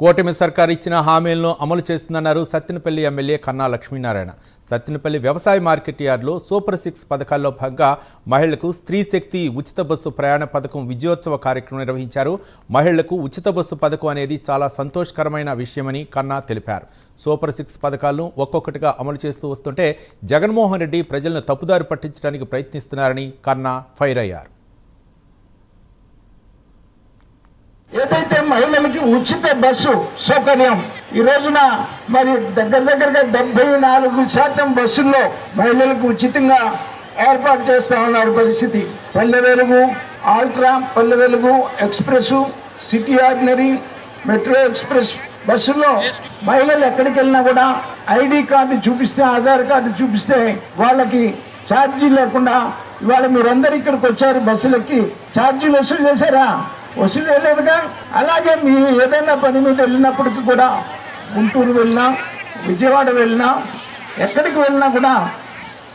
కూటమి సర్కార్ ఇచ్చిన హామీలను అమలు చేస్తుందన్నారు సత్తెనపల్లి ఎమ్మెల్యే కన్నా లక్ష్మీనారాయణ. సత్తినపల్లి వ్యవసాయ మార్కెట్ యార్డులో సూపర్ సిక్స్ పథకాల్లో భాగంగా మహిళలకు స్త్రీ శక్తి ఉచిత బస్సు ప్రయాణ పథకం విజయోత్సవ కార్యక్రమం నిర్వహించారు. మహిళలకు ఉచిత బస్సు పథకం అనేది చాలా సంతోషకరమైన విషయమని కన్నా తెలిపారు. సూపర్ సిక్స్ పథకాలను ఒక్కొక్కటిగా అమలు చేస్తూ వస్తుంటే జగన్మోహన్ రెడ్డి ప్రజలను తప్పుదారి పట్టించడానికి ప్రయత్నిస్తున్నారని కన్నా ఫైర్ అయ్యారు ఏదైతే మహిళలకి ఉచిత బస్సు సౌకర్యం. ఈ రోజున మరి దగ్గర దగ్గరగా డెబ్బై నాలుగు శాతం బస్సుల్లో మహిళలకు ఉచితంగా ఏర్పాటు చేస్తా ఉన్నారు పరిస్థితి. పల్లె Velugu ultra Palle Velugu express city ordinary metro express బస్సుల్లో మహిళలు ఎక్కడికి వెళ్ళినా కూడా ఐడి కార్డు చూపిస్తే ఆధార్ కార్డు చూపిస్తే వాళ్ళకి ఛార్జీ లేకుండా ఇవాళ మీరందరూ ఇక్కడికి వచ్చారు బస్సులకి. ఛార్జీలు వసూలు చేశారా? వసూలు చేయలేదుగా అలాగే మీరు ఏదైనా పని మీద వెళ్ళినప్పటికీ కూడా గుంటూరు వెళ్ళినా విజయవాడ వెళ్ళినా ఎక్కడికి వెళ్ళినా కూడా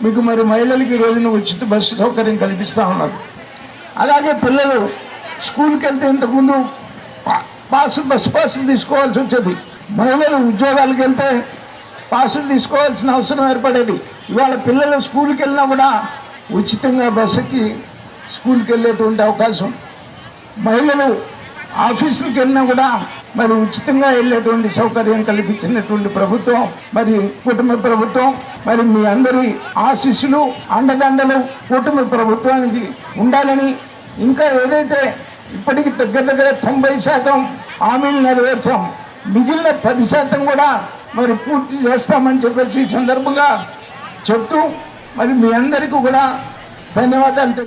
మీకు మరి మహిళలకి రోజున ఉచిత బస్సు సౌకర్యం కల్పిస్తూ ఉన్నారు. అలాగే పిల్లలు స్కూల్కి వెళ్తే ఇంతకుముందు పాసు బస్సు పాసులు తీసుకోవాల్సి వచ్చేది. మహిళలు ఉద్యోగాలకు వెళ్తే పాసులు తీసుకోవాల్సిన అవసరం ఏర్పడేది. ఇవాళ పిల్లలు స్కూల్కి వెళ్ళినా కూడా ఉచితంగా బస్సుకి స్కూల్కి వెళ్ళేటువంటి అవకాశం మహిళలు ఆఫీసులకు వెళ్ళినా కూడా మరి ఉచితంగా వెళ్ళేటువంటి సౌకర్యం కల్పించినటువంటి ప్రభుత్వం మరి కుటుంబ ప్రభుత్వం మరి మీ అందరి ఆశీస్సులు అండదండలు కుటుంబ ప్రభుత్వానికి ఉండాలని ఇంకా ఏదైతే ఇప్పటికి దగ్గర దగ్గర తొంభై శాతం హామీలు నెరవేర్చాం మిగిలిన పది శాతం కూడా మరి పూర్తి చేస్తామని చెప్పేసి ఈ సందర్భంగా చెప్తూ మరి మీ అందరికీ కూడా ధన్యవాదాలు